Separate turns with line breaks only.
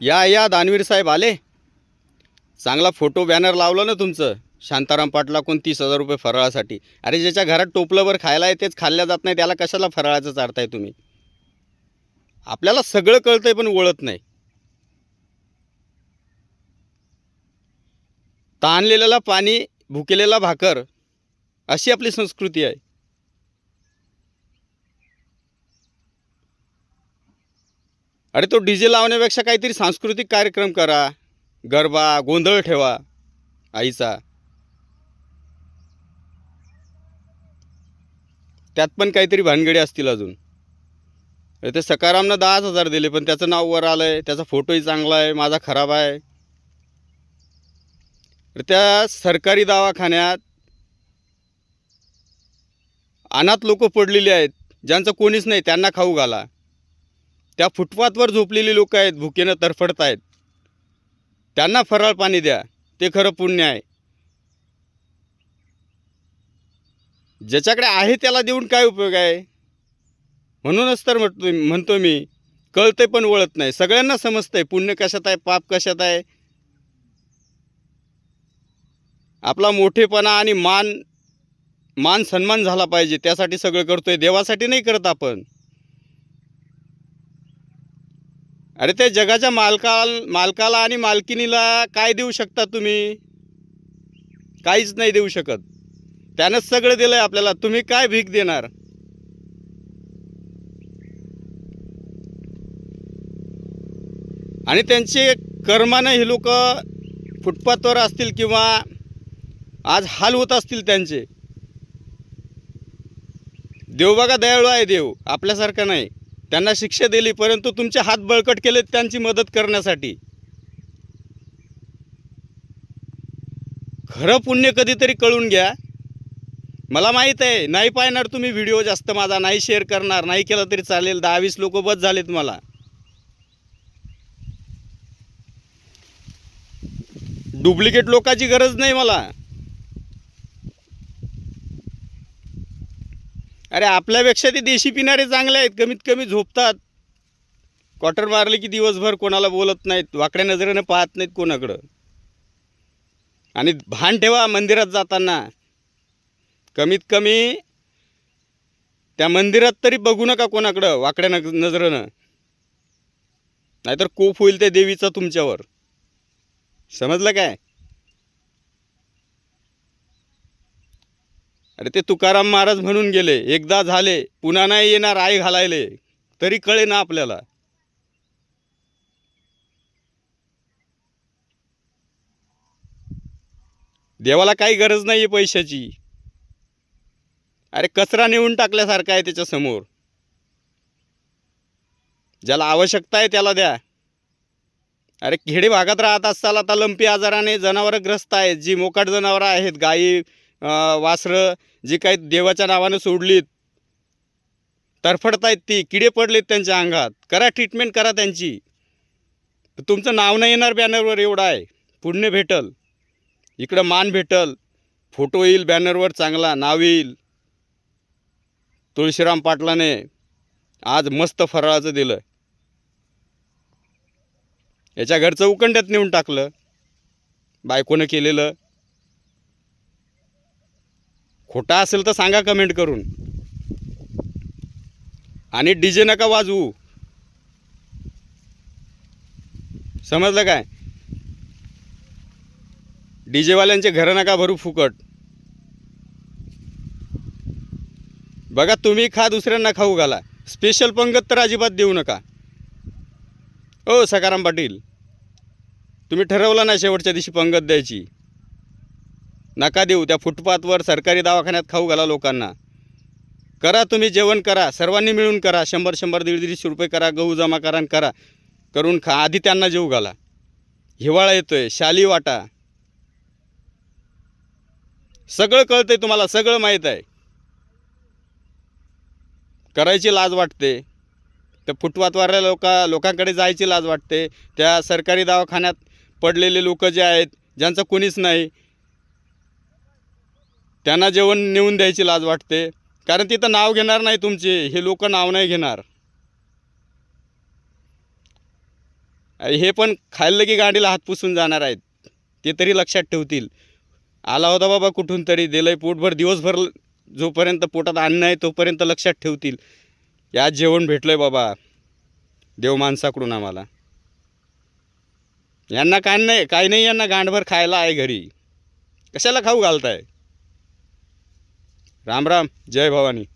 या या दानवीर साहेब आले. चांगला फोटो बॅनर लावलं ना तुमचं. शांताराम पाटलाकडून तीस हजार रुपये फराळासाठी. अरे ज्याच्या घरात टोपलंभर खायला आहे तेच खाल्ल्या जात नाही त्याला कशाला फराळाचं चारताय तुम्ही? आपल्याला सगळं कळतंय पण वळत नाही. ताणलेल्याला पाणी भुकेलेला भाकर अशी आपली संस्कृती आहे. अरे तो डी जे लावण्यापेक्षा काहीतरी सांस्कृतिक कार्यक्रम करा. गरबा गोंधळ ठेवा आईचा. त्यात पण काहीतरी भानगडी असतील अजून. अरे ते सकारामनं दहाच हजार दिले पण त्याचं नाव वर आलं आहे त्याचा फोटोही चांगला आहे माझा खराब आहे. अरे त्या सरकारी दवाखान्यात अनाथ लोक पडलेली आहेत ज्यांचं कोणीच नाही त्यांना खाऊ घाला. त्या फुटपाथवर झोपलेली लोक आहेत भुकेनं तरफडत आहेत त्यांना फराळ पाणी द्या ते खरं पुण्य आहे. ज्याच्याकडे आहे त्याला देऊन काय उपयोग आहे? म्हणूनच तर म्हणतो म्हणतो मी कळते पण वळत नाही. सगळ्यांना समजतंय पुण्य कशात आहे पाप कशात आहे? आपला मोठेपणा आणि मान मान सन्मान झाला पाहिजे त्यासाठी सगळं करतोय देवासाठी नाही करत आपण. अरे त्या जगाच्या मालकाल मालकाला आणि मालकिनीला काय देऊ शकता तुम्ही? काहीच नाही देऊ शकत. त्यानंच सगळं दिलं आहे आपल्याला. तुम्ही काय भीक देणार? आणि त्यांचे कर्मानं हे लोक फुटपाथवर असतील किंवा आज हाल होत असतील त्यांचे. देव दयाळू आहे देव. आपल्यासारखं नाही. त्यांना शिक्षा दिली परंतु तुमचे हात बळकट केलेत त्यांची मदत करण्यासाठी. खरं पुण्य कधीतरी कळून घ्या. मला माहीत आहे नाही पाहणार तुम्ही व्हिडिओ जास्त माझा नाही शेअर करणार नाही केलं तरी चालेल दहा वीस लोक बस झालेत मला. डुप्लिकेट लोकाची गरज नाही मला. अरे आपल्यापेक्षा ते देशी पिणारे चांगले आहेत. कमीत कमी झोपतात. क्वार्टर मारले की दिवसभर कोणाला बोलत नाहीत. वाकड्या नजरेनं पाहत नाहीत कोणाकडं. आणि भान ठेवा मंदिरात जाताना. कमीत कमी त्या मंदिरात तरी बघू नका कोणाकडं वाकड्या नग नजरेनं. नाहीतर कोप होईल त्या देवीचा तुमच्यावर. समजलं काय? अरे ते तुकाराम महाराज म्हणून गेले. एकदा झाले पुन्हा नाही येणार आई घालायले. तरी कळे ना आपल्याला. देवाला काही गरज नाही आहे पैशाची. अरे कचरा नेऊन टाकल्यासारखा आहे त्याच्यासमोर ज्याला आवश्यकता आहे त्याला द्या. अरे खेडे भागात राहत असताना आता लंपी आजाराने जनावरं ग्रस्त आहेत. जी मोकाट जनावरं आहेत गाई वासरं जी काही देवाच्या नावानं सोडलीत तरफडतायत ती किडे पडलेत त्यांच्या अंगात. करा ट्रीटमेंट करा त्यांची. तुमचं नाव नाही येणार बॅनरवर एवढं आहे. पुण्य भेटल. इकडं मान भेटल. फोटो येईल बॅनरवर चांगला. नाव येईल. तुळशीराम पाटलाने आज मस्त फराळाचं दिलं. याच्या घरचं उकंड्यात नेऊन टाकलं. बायकोनं केलेलं. खोटा असेल तर सांगा कमेंट करून. आणि डी जे नका वाजवू. समजलं काय? डी जेवाल्यांचे घरं नका भरू फुकट. बघा तुम्ही खा दुसऱ्यांना खाऊ घाला. स्पेशल पंगत तर अजिबात देऊ नका. ओ सकाराम पाटील. तुम्ही ठरवलं ना शेवटच्या दिवशी पंगत द्यायची. नका देऊ त्या फुटपाथवर सरकारी दवाखान्यात खाऊ घाला लोकांना. करा तुम्ही जेवण करा सर्वांनी मिळून करा शंभर शंभर दीड दीडशे रुपये करा गहू जमा करा आणि करा. करून खा आधी त्यांना जेव घाला. हिवाळा येतोय शाली वाटा. सगळं कळतंय तुम्हाला सगळं माहीत आहे. करायची लाज वाटते. त्या फुटपाथवाल्या लोका लोकांकडे जायची लाज वाटते. त्या सरकारी दवाखान्यात पडलेले लोक जे आहेत ज्यांचं कोणीच नाही त्यांना जेवण नेऊन द्यायची लाज वाटते. कारण तिथं नाव घेणार नाही तुमचे. हे लोक नाव नाही घेणार. हे पण खाल्लं की गाडीला हात पुसून जाणार आहेत. ते तरी लक्षात ठेवतील. आला होता बाबा कुठून तरी. दिलंय पोटभर. दिवसभर जोपर्यंत पोटात अन्न आहे तोपर्यंत लक्षात ठेवतील. यात जेवण भेटलं आहे बाबा. देव माणसाकडून आम्हाला. यांना काय नाही काय नाही यांना गांडभर खायला आहे घरी. कशाला खाऊ घालताय? राम राम जय भवानी.